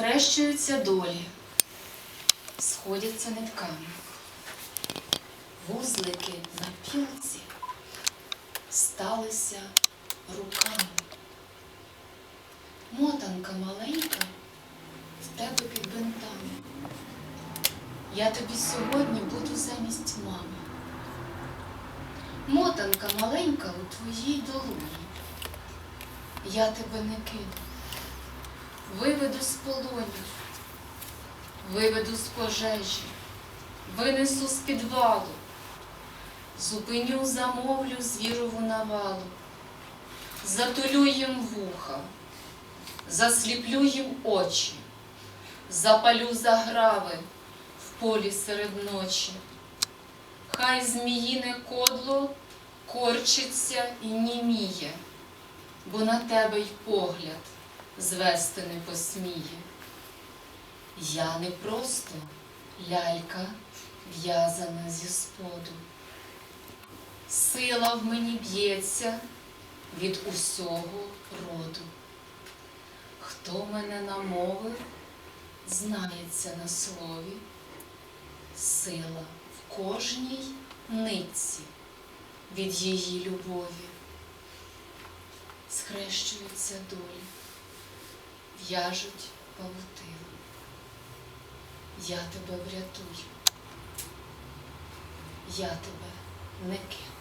Схрещуються долі, сходяться нитками, вузлики на пілці сталися руками. Мотанка маленька в тебе під бинтами. Я тобі сьогодні буду замість мами. Мотанка маленька у твоїй долоні. Я тебе не кину виведу з полонів, виведу з пожежі, винесу з підвалу, зупиню, замовлю звірову навалу, затулю їм вуха, засліплю їм очі, запалю заграви в полі серед ночі. Хай зміїне кодло корчиться і німіє, бо на тебе й погляд звести не посміє. Я не просто лялька, в'язана зі споду. Сила в мені б'ється від усього роду. Хто мене намовив, знається на слові. Сила в кожній нитці від її любові. Схрещуються долі в'яжуть павутину. Я тебе врятую. Я тебе не кину.